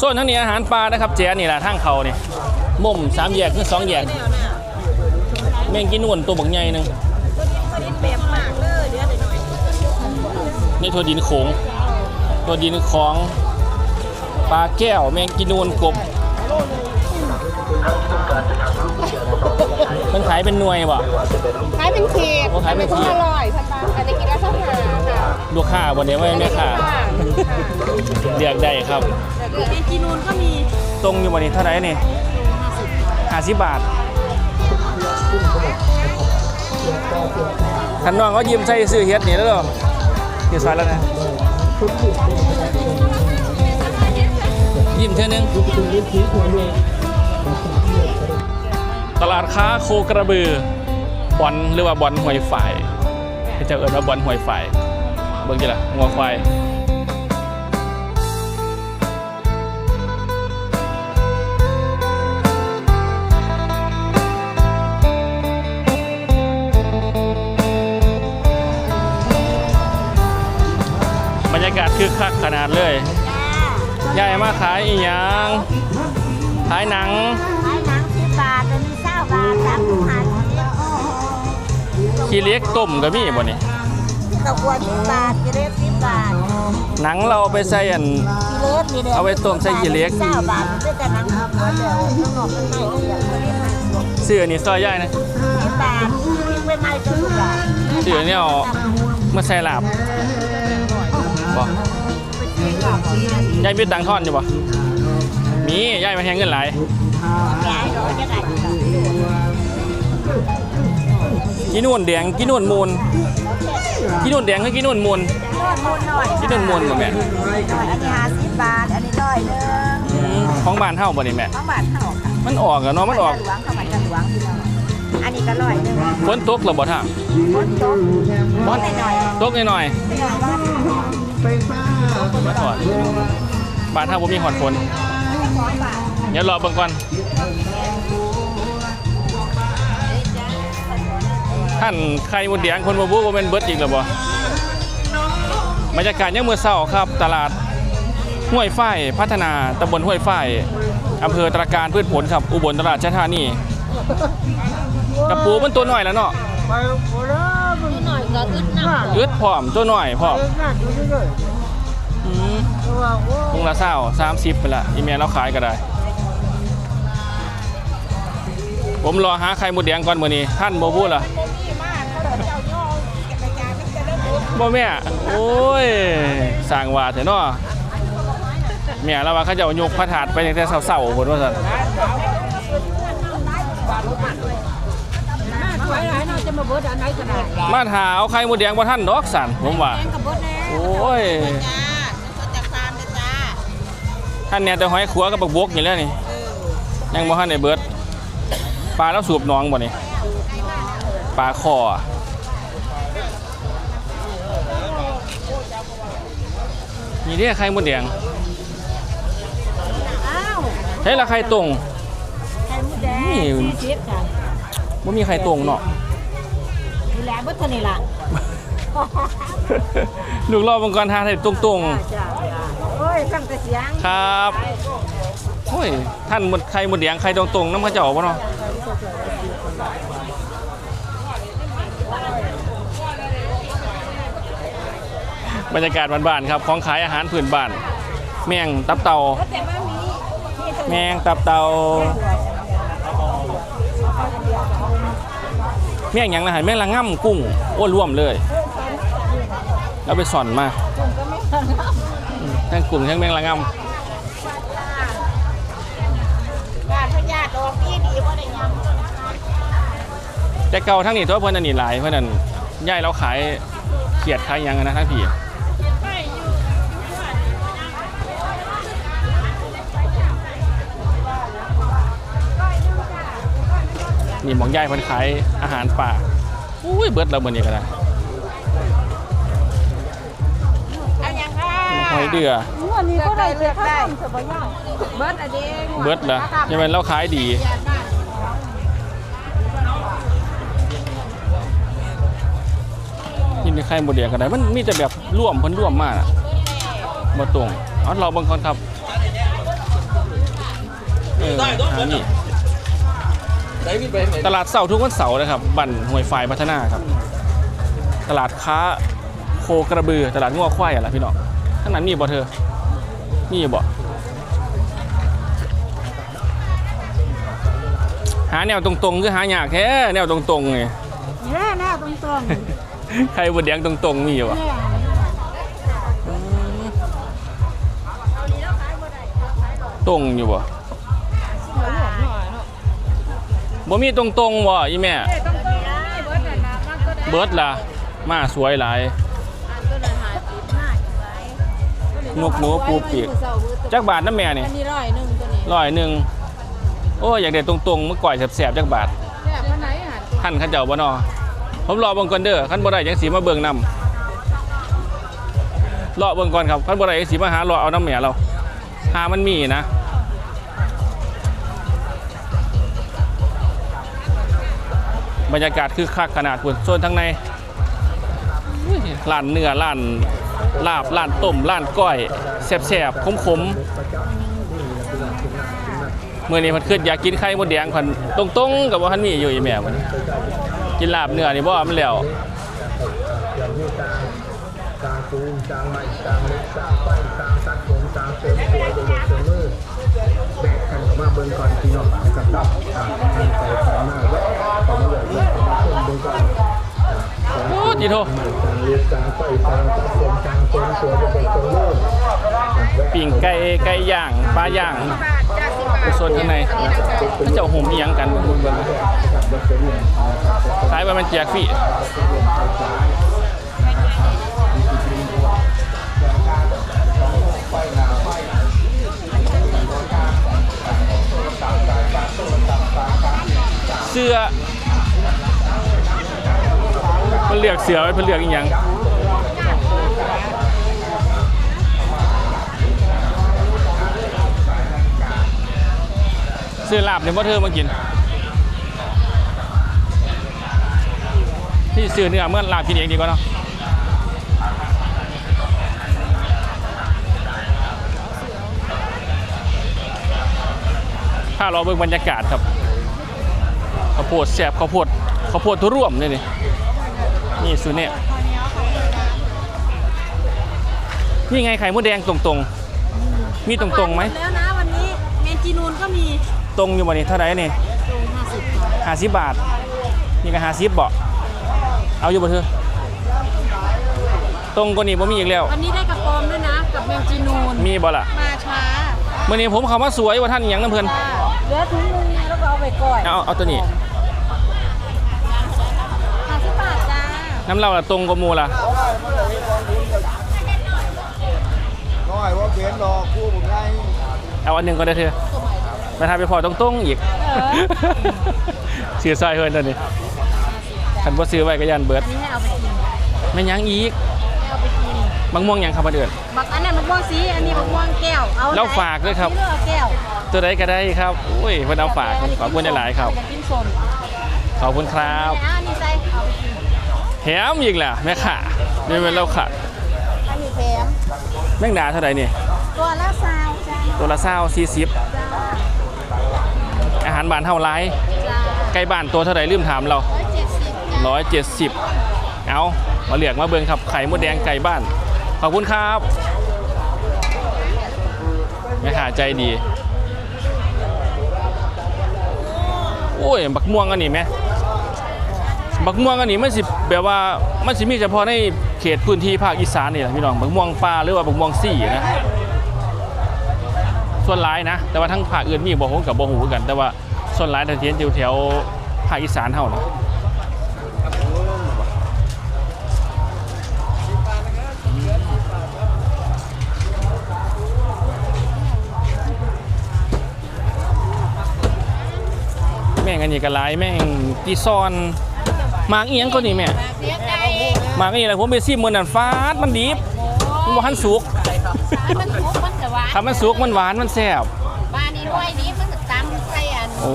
ส่วนทั้งนี้อาหารปลานะครับเจ๊นี่แหละทางเขานี่มุมสามแยกคือสองแยกแมงกินนวลตัวบักใหญ่หนึงเต็มมากเลยเดี๋ยวหน่อยนี่ทั่วดินโขงทัวดินของปลาแก้วแมงกินนวลกบ มันขายเป็นหน่วยบ่ ขายเป็นขีดโอ้ขายเป็นขีดอร่อยพันบาทอันนี้กินแล้วเท่าไหร่ค่ะลูกค้าวันนี้ไม่ได้ค่ะเรียกได้ครับเดี๋ยวกินนูนก็มีตรงอยู่วันนี้เท่าไหร่นี่ห้าสิบบาทขันน้องเขายิ้มใส่ซื้อเฮ็ดนี่แล้วเหรอเฮ็ดซอยแล้วนะ ยิ้มเท่านึง ตลาดค้าโคกระบือบอลหรือว่าบอลหวยฝ่ายที่จะเอิ้นว่าบอลหวยฝ่ายเบิ่งจิล่ะงัวควายบรรยากาศคึกคักขนาดเลยยายมาขายอีหยัง ขายหนัง บาทสามสิบห้าสิบขี้เล็กต้มก็มีบ่นี่ตะกวนสิบบาทกิเลสสิบบาทหนังเราเอาไปใส่อัน กิเลสมีเด้เอาไว้ต้มใส่กิเลสเศร้าบาทด้วยกันหนังก็เดี๋ยวข้างนอกมันไม่เดี๋ยวกิเลสมันสิซื้ออันนี้ซอยย่ายนะบบาททิ้งไว้ไม่จนทุกอย่างซื้ออันนี้เอามาใส่ลาบบ่ยายมีตังค์ทอนอยู่บ่ มียายมาแทงเงินหลายย้ายร้อยจะได้กินนู่นแดงกินนู่นมูลกินนู่นแดงคือกินนู่นมูลนวดมูลหน่อยกินนู่นมูลบ่แม่อันนี้ห้าสิบบาทอันนี้ร้อยหนึงอืมของบ้านเฮาบ่นี่แม่ข้าวบาทเท่าค่ะมันออกอะเนาะมันออกหลวงข้าวบาทจะหลวงพี่น้องอันนี้ก็ร้อยหนึงฝนตกแล้วบ่ท่าคนโตบ่หน่อยตกหน่อยๆไม่น้อยว่าๆมาถอดบ้านเฮาบ่มีหอดฝนสองบาท เดี๋ยวรอเบิ่งก่อนท่านใครมดแดงคนบ่บูบ่แม่นเบิดอีกแล้วบ่บรรยากาศยามมื้อเช้าครับ ตลาดห้วยฝ้ายพัฒนาตำบลห้วยฝ้ายอำเภอตราการพืชผลครับ อุบลราชธานีกระปูมันตัวน้อยแล้วเนาะหน่อยก็อึดหนักอึดพร้อมตัวน้อยพร้อมอื มพุงละเศร้าสามสิบไปละอีเมลเราขายก็ได้ ผมรอหาไข่มดแดงก่อนมื้อนี้ท่านบ่พูดล่ะนี่มากเขาเจ้าย่อจักรยานมันจะได้บุญบ่แม่ โอ้ยสร้างว่าเถอะเนาะแม่แล้วว่าเขาเจะยกพระถาดไปตั้งแต่เช้าๆพุ่นว่าซั่นไว้ไหนเราจะมาเบิดอันไหนก็ได้มาหาเอาไข่มดแดงบ่ทันดอกสั่นผมว่าแกงกับเบิดแน่โอ้ย ท่านเนี่ยแต่หอยขัวกับบักบกนี่แหล้วนี่ยังบ่ทันได้เบิดปลาแล้วสูบหนองบ่นี่ปลาคอนี่เด้ไข่มดแดงอ้าวใช่ละไข่ตรงไข่มดแดงนี่สี่สิบจ้ะบ่มีไข่ตรงเนาะนี่แหละเบิดเท่านี้ล่ะลูกรอบมังกรทาไทยตรงจ้าจ้าโอ้ ยฟังแต่เสียงครับโอ้ยท่านหมดไข่หมดแดงไข่ตรงๆน้ำข้าเจ้าบ่เนาะบรรยากาศบ้านๆครับของขายอาหารพื้นบ้าน แมงตับเต่าแต่ามีมีตัวแมงตับเต่าแมงหยังนะหันแมงละง่ำกุ้งอ้วนร่วมเลย แล้วไปสอนมา ทั้งกุ้งทั้งแมงละงำบ้านพญาดอกนี่ดีว่าได้ยังแต่เก่าทั้งนี้ตัวเพิ่นอันนี้หลายเพิ่นนั่นย่ายเราขายเขียดขายยังนะทั้งพี่นี่หมองย่ายเพิ่นขายอาหารป่าอุ้ยเบิดแล้วมื้อนี้ก็ได้ หอยเดือวันนี้ก็ได้เลือกได้เบิดอันเด้งเบิดละยังเป็นเราขายดียินดีใครหมดเดียกันได้มันมีแต่แบบร่วมเพิ่นร่วมมากอะบ่ตรงเอาเราเบิ่งก่อนครับเออหานี่ตลาดเสาร์ทุกวันเสาร์นะครับ บั่นห้วยไฟพัฒนาครับ ตลาดค้าโคกระบือ ตลาดง้อควายอะไรพี่น้อง ข้างนั้นมีบ่เธอ มีบ่หาแนวตรงๆคือหายากแท้แนวตรงๆไงแน่แน่ตรงตรงใครบดแดงตรงๆมีบ่แน่ตรงอยู่บ่บ่มีตรงๆบ่อีแม่ตรงตรงเบิร์ดน่ะนะมันก็ได้เบิร์ดล่ะ มาสวยหลาย นกหนูปูปีกจักบาทน้ำแม่นี่อันนี้ร้อยหนึ่งตัวนี้ร้อยหนึ่งโอ้ยอยากได้ตรงๆเมื่อก่อยแสบๆจักบาทแค่พันไหนหันท่านเข้าเจ้าบ่นอผมรอเบิ่งก่อนเด้อคันบ่ได้จังสีมาเบิ่งนำรอเบิ่งก่อนครับคันบ่ได้จังสีมาหารอเอาน้ำแม่เราหามันมีนะบรรยากาศคือคักขนาดพุ่นโซนทางในอุ้ยร้านเนื้อร้าน ลาบร้านต้มร้านก้อยแซ่บๆขมๆมื่อนี้เพันขึ้นอยากกินไข่มดแดงพันตรงๆกับว่าพันมีอยู่อีแม่มันกินลาบเนื้อนี่บ่มันแล้วมาเบิ่งก่อนพี่น้องนะครับเนาะอ่าให้ไปทางหน้าแวะขอมาเลยเรื่องของมาชมเบิ่งก่อน จิโทปิ่งไก่ไก่ย่างปลาย่างโซนข้างในเขาเจ้าห่มอีหยังกันบนบิ่งขายว่ามันแจกฟรีเสื้อันเลือกเสือไว้เพื่อเลือกอีหยังซื้อลาบเนี่ยพ่เธอมากิน ที่ซื้อเนื้อเมื่อลาบกินเองดีกว่าเนาะถ้าเราเบิ่งบรรยากาศครับข้าวโพดแสบข้าวโพดข้าวโพดทุร่วมนี่นี่ นี่สุดเนี่ยนี่ไงไข่มดแดงตรงๆ มีตรงๆไหมแล้วนะวันนี้เมนจีนูนก็มีตรงอยู่บ่นี่เท่าไหร่นี่ตรงห้าสิบห้าสิบบาท นี่ก็ห้าสิบบ่เอาอยู่บ่เธอตรงกว่านี้บ่มีอีกแล้ว วันนี้ได้กระปอมด้วยนะกับเมนจีนูน มีบ่ล่ะ มาช้ามื้อนี้ผมเข้ามาสวยว่าท่านอิหยังน้ำเพิ่นจ้าเหลือถุงนึงแล้วก็เอาไปก่อย เอาเอาตัวนี้ น้ำเราละตรงกว่าหมู่ล่ะน้อยว่าเขียนดอกคู่ผมได้เอาอันหนึงก็ได้เธอไปทาไปพอตรงๆอีกซื้อซอยเพิ่นตัวนี้คันบ่ซื้อไว้ก็ยันเบิดอันนี้ให้เอาไปกินแม่นหยังอีกให้เอาไปกินบางม่วงหยังครับมาเดือนบักอันนั้นมะม่วงสีอันนี้มะม่วงแก้วเอาแล้วฝากด้วยครับนี่เลือกแก้วตัวใดก็ได้ครับอุ้ยเพิ่นเอาฝากขอบคุณหลายๆครับจะกินส้มขอบคุณครับแล้วอันนี้ใส่เอาไปกิน แถมอีกล่ะแม่ค่ะนี่เป็นเราค่ะอันนี้แถมแม่งดาเท่าไหร่นี่ตัวละซาวจ้าตัวละเศร้าสี่สิบจ้าอาหารบ้านเท่าไรจ้าไก่บ้านตัวเท่าไหร่ลืมถามเราร้อยเจ็ดสิบจ้าร้อยเจ็ดสิบเอามาเหลือกมาเบิ่งครับไข่มดแดงไก่บ้าน ขอบคุณครับแม่ขาใจดี โอ้ย บักม่วงอันนี้ไหม บักม่วงอันนี้มันสิแบบว่ามันสิมีเฉพาะในเขตพื้นที่ภาคอีสานนี่แหละพี่น้องบักม่วงปลาหรือว่าบักม่วงสี่นะส่วนหลายนะ แต่ว่าทั้งภาคอื่นมีบ่ฮู้กับบ่ฮู้กัน แต่ว่าส่วนหลายถ้าเทียนอยู่แถวภาคอีสานเฮานะแม่งอันนี้ก็หลายแม่งกีซอน หมากอีหยังก็นี่แม่เสียใจหมากนี่แหละผมไปซิมมื้อนั้นฟาดมันดิบมันบ่ทันสุกมันทุกมันจะหวานถ้ามันสุกมันหวานมันแซ่บบ้านนี้ด้วยนี้มันจะตำใส่อันโอ้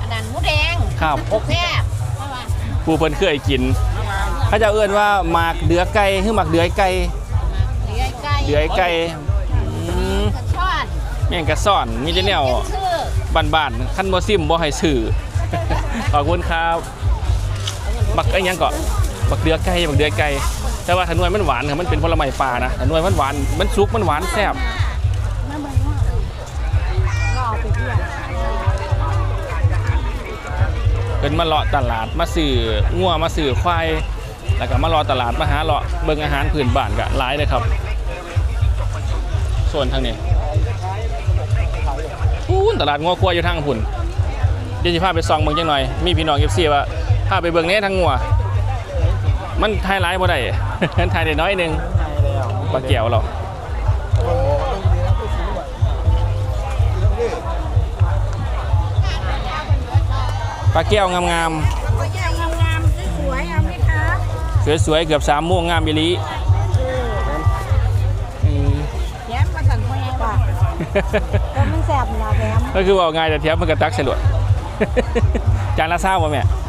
อันนั้นหมูแดงครับแซ่บใช่ป่ะผู้เพิ่นเคยกินเขาจะเอื้อนว่าหมากเดือไก่คือหมากเดือยไก่เหลือไก่เดือยไก่อืมช้อนแม่งกระซ่อนมีแต่แนวชื่อบ้านๆขั้นบ่ซิมบ่ให้ซื้อขอบคุณครับ บักไอ้ยังเกาะบักเดือไก่บักเดือไก่แต่ว่าถนวยมันหวานครับมันเป็นผลไม้ป่านะถนวยมันหวานมันสุกมันหวานแซ่บเบิ่งว่าก็นมาเลาะตลาดมาซื้องัวมาซื้อควายแล้วก็มารอตลาดมาหาเลาะเบิ่งอาหารพื้นบ้านก็หลายเลยครับ ส่วนทางนี้อู้ตลาดงัวควายอยู่ทางพุ่นเดี๋ยวสิพาไปส่องเบิ่งจังหน่อย มีพี่น้อง FC ว่า พาไปเบิ่งแหน่ทางงัว มันทายหลายบ่ได้ทายได้น้อยหนึงปลาเกี่ยวเราปลาแก้วงามก็ย่างงามๆสวยๆเอาไหมคะๆสวยๆเกือบสามโม่วงงามอีหลีอืมแย้มมาสั่นพ่อใหญ่ว่าก็มันแสบเนาะแย้มก็คือว่าง่ายแต่เทียบมันกระตักใส่หลวดจานละเศร้าป่ะแม่ค่ะ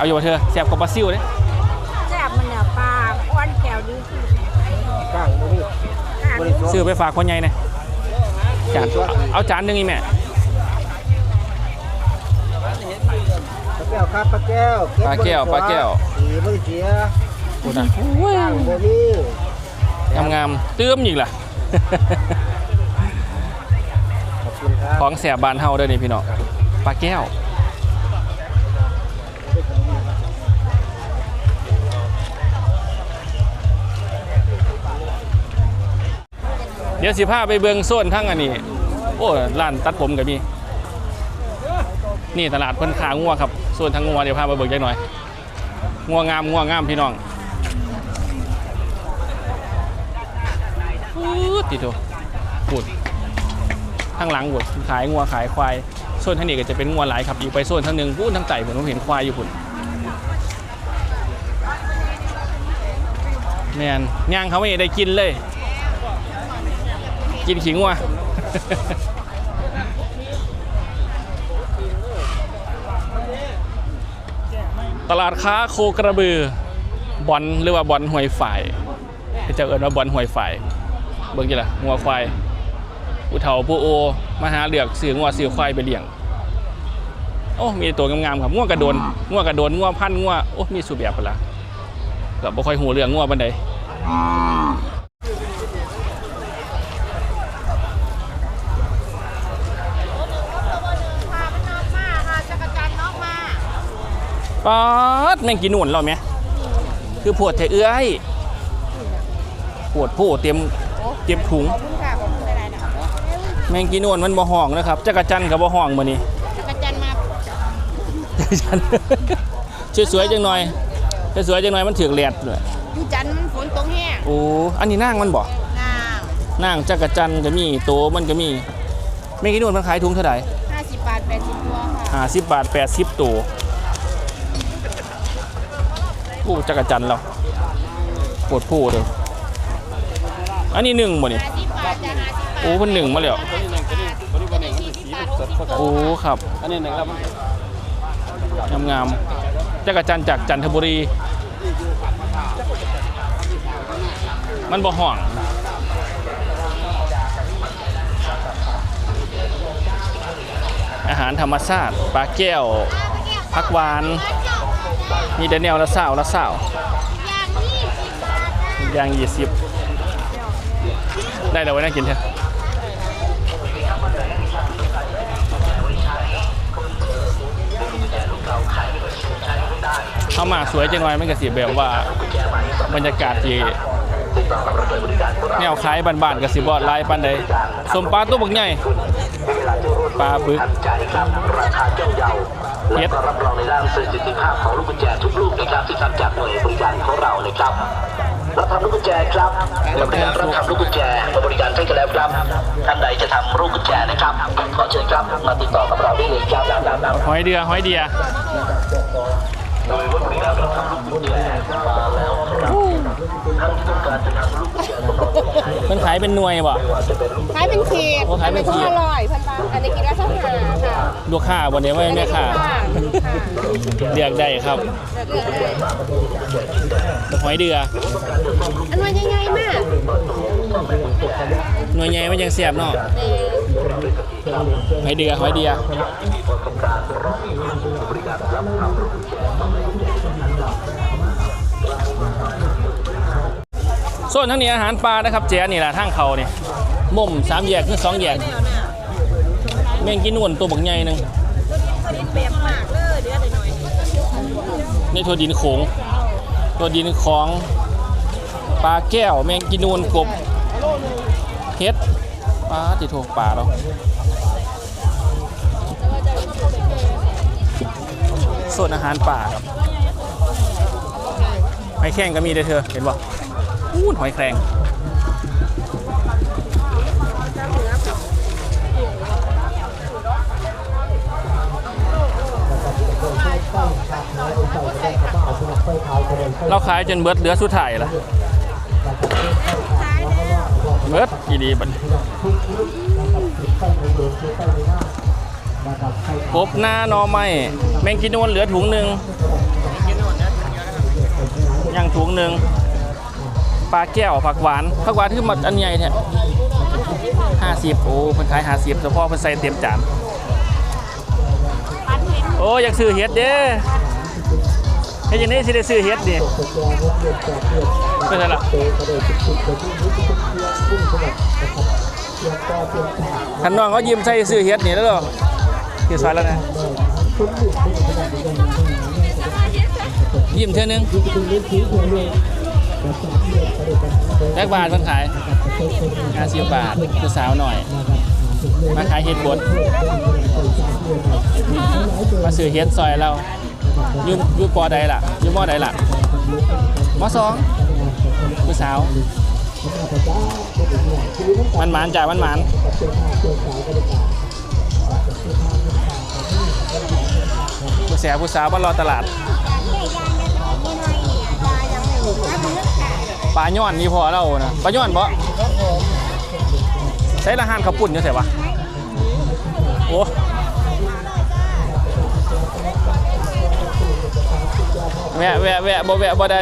เอาอยู่บ่เธอแซ่บกว่าปลาซิวเด้แสบมันเนี่ยปลาอ้วนแก้วดีที่สุดข้างบ่มีค่ะบ่ได้สวซื้อไปฝากคนใหญ่เนี่ยจานเอาจานหนึงอีแม่ปลาแก้วครับปลาแก้วเบปลาแก้วปลาแก้ว สีบ่ได้เสียพูดนะข้างบ่มีงามๆเติมอีกล่ะ ขอบคุณครับ ของแสบบานเฮาเด้อนี่พี่น้องปลาแก้ว เดี๋ยวสิพาไปเบิงโซนทั้งอันนี้ โอ้ร้านตัดผมก็มี นี่ตลาดเพิ่นขางัวครับโซนทั้งงัวเดี๋ยวพาไปเบิงจักหน่อยงัวงามงัวงามพี่น้องอู้ติโตพูดข้างหลังหมดขายงัวขายควายโซนท่างนี้ก็จะเป็นงัวหลายครับอยู่ไปโซนทั้งหนึ่งพูดทั้งไต่ผมเห็นควายอยู่พุ่นแมนย่างเขาไม่ได้กินเลย กินขิงงัวตลาดค้าโคกระบือบอลหรือว่าบอลหวยฝ่ายเจะเอิญว่าบอลหวยฝ่ายเบิ่งกี่ล่ะงัวควายผู้เฒ่าผู้โอมาหาเลือกซื้องัวซื้อควายไปเลี้ยงโอ้มีตัวงามๆครับงัวกระโดนงัวกระโดนงัวพันงัวโอ้มีสูบแบบปะละก็บ่ค่อยหูเรื่องงัวปานใด ป๊าดแม่งกินหนุนเราไหมคือปวดแท้เอื้อยปวดผู้เตรียมเตรียมถุงขอบคุณค่ะขอบคุณหลายๆนะแมงกีนวนมันบ่ห้องนะครับจักรจันทร์กับบ่ห้องมื้อนี้จักรจันทร์มาจักรจันทร์สวยๆจังหน่อยสวยๆจังหน่อยมันถือกแลดด้วยอยู่จันทร์มันฝนตกแห้งโอ้อันนี้นางมันบ่น้นางจักรจันทร์ก็มีโตมันก็มีแมงกีนวนมันขายถุงเท่าไหร่ำห้าสิบบาทแปดสิบตัวค่ะ50บาท80ตัว โอ้จักรจันเราปวดผู้เด้ออันนี้หนึ่งบ่นี่โอ้เพิ่นหนึ่งมาแล้วโอ้ครับอันนี้หนึ่งครับงามๆจักรจันจากจันทบุรี มันบ่ห่องอาหารธรรมชาติปลาแก้วผักหวาน มีเดนเนลละสาวละสาวย่างยี่สิบได้แล้วไว้น่งกินเถอะเข้ามาสวยจังเลยมันก็สีแบบว่าบรรยากาศที่ แนวคล้ายบ้านๆกับสีบอดลายปันใดสมปลาตัวบักใหญ่ปลาบึกใจครับราคาเจ้าเยาเฮ็ดและรับรองในด้านประสิทธิภาพของลูกกุญแจทุกลูกนะครับที่ทำจากหน่วยบริการของเรานะครับรับทำลูกกุญแจครับบริการรับทำลูกกุญแจมาบริการให้กันแล้วครับท่านใดจะทำลูกกุญแจนะครับขอเชิญครับมาติดต่อกับเราได้เลยครับหอยเดือหอยเดีย โดยว่าบริการรับทำลูกกุญแจมาแล้วครับท่านที่ต้องการจะทำลูกกุญแจประกอบมันขายเป็นหน่วยบ่ขายเป็นเขีดโอ้ขายเป็นขีดอร่อยพันบาทอันนี้กินแล้วเท่าไหร่ค่ะลูกค้าบนนี้ไม่ได้ค่ะค่ะเลือกได้ครับเลือกได้หอยเดืออันว่าใหญ่ๆมากหน่วยใหญ่มันยังเสียบเนาะหอยเดือหอยเดือส่ วนทั้งนี้อาหารปลานะครับเจ๊นี่แหละทางเขาเนี่ยมุมสามแยกคือสองแยกแมงกินนวลตัวบักใหญ่หนึงตัวนี้เปียกมากเลยเดี๋ยวหน่อยในทั่วดินโขงทั่วดินของปลาแก้ว แมงกินูนกบเฮ็ดปลาติโถกปลาเราส่วนอาหารป่าครับหอยแครงก็มีเด้เธอเห็นบ่ อู้หอยแครงเราขายจนเบิดเหลือสุดท้ายละเบิดอีดีบัดกบหน้าหนอไม้แมงกินนวลเหลือถุงหนึ่งยังถุงหนึ่ง ปลาแก้วผักหวานผักหวานคือหมดอันใหญ่แท้ห้าสิบโอ้เพิ่นขายห้าสิบเฉพาะเพิ่นใส่เต็มจานโอ้อยากซื้อเฮ็ดเด้เฮ็ดยังไงสิได้ซื้อเฮ็ดดิเป็นไงล่ะคันน้องเขายิ้มใส่ซื้อเฮ็ดนี่แล้วเหรอคือซอยแล้วนะยิ้มเท่านึง แท็กบาทมันขาย50บบาทคือสาวหน่อย มาขายเฮ็ดบดมาซื้อเฮ็ดซอยเรายู่ยู่ปอใดล่ะยู่มอใดล่ะมอสองคือสาวมันหมานจ่ายมันหมานผู้แสบผู้สาวมารอตลาด ปลาย่อนนี่พอเรานะปลาย่อนบ่ใช้ละหานขับปุ่นอยู่เสียวะโอ้แวะแวะแวะบ่แวะบ่ได้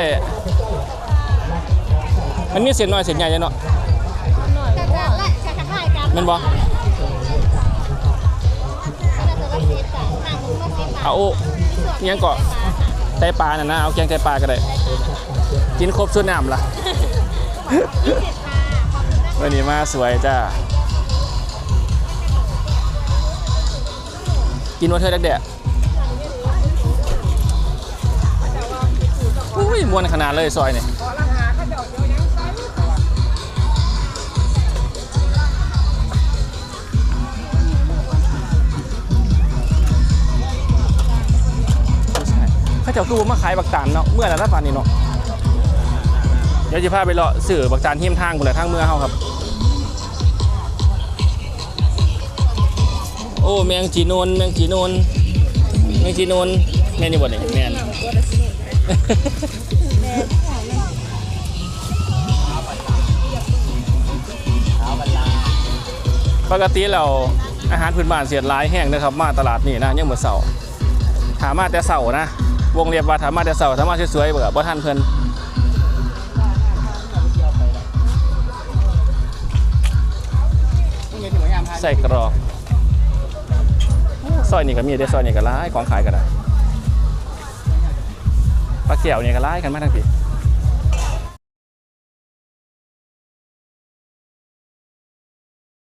มันมีเสียงน้อยเสียงใหญ่จังเนาะมันบ่เอาเนี้ยงกาะไตปลาน่ะนะ เอาแกงไตปลาก็ได้ กินครบสุดน้ำล่ะวันนี้มาสวยจ้า กินวันเธอแดกๆอุ้ยมวนขนาดเลยซอยนี่เขาเจ้าตู้มาขายบักตานเนาะเมื่อไหร่ละปานนี้เนาะ เดี๋ยวจะพาไปเลาะสื่อบักจานเฮียมทางกูหละทางเมื่อเฮาครับ โอ้แมงจีนนแมงจีนนแมงจีนนแม่นนี่บ่นี่ยแม่นปกติเราอาหารพื้นบ้านเสียดหลายแห้งนะครับ มาตลาดนี่นะยังเหมือนเสาถามมาแต่เสานะ วงเรียบว่าถามมาแต่เสาถามมาสวยๆเบื่อบ่ทันเพิ่น ใส่กรอกซอยนี่ก็มีได้ซอยนี่ก็ร้ายของขายก็ได้ปลาเกี่ยวนี่ก็ร้ายกันมากทั้งปี